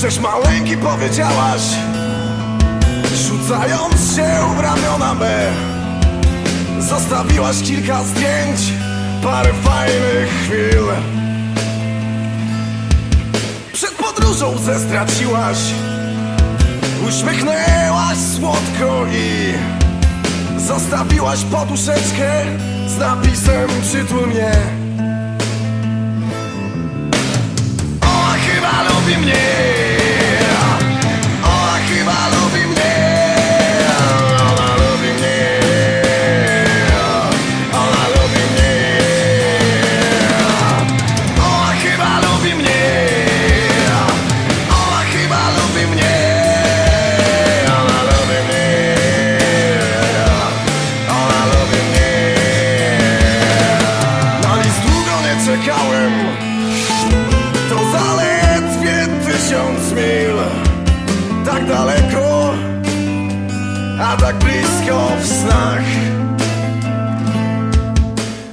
drogi powiedziałaś Rzucając się w ramiona me Zostawiłaś kilka zdjęć Parę fajnych chwil. Przed podróżą łzę straciłaś Uśmiechnęłaś słodko i Zostawiłaś poduszeczkę Z napisem przytul mnie czekałem To zaledwie tysiąc mil. Tak daleko A tak blisko w snach.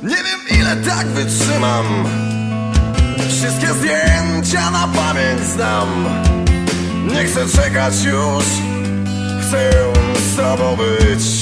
Nie wiem ile tak wytrzymam. Wszystkie zdjęcia na pamięć znam. Nie chcę czekać już. Chcę z tobą być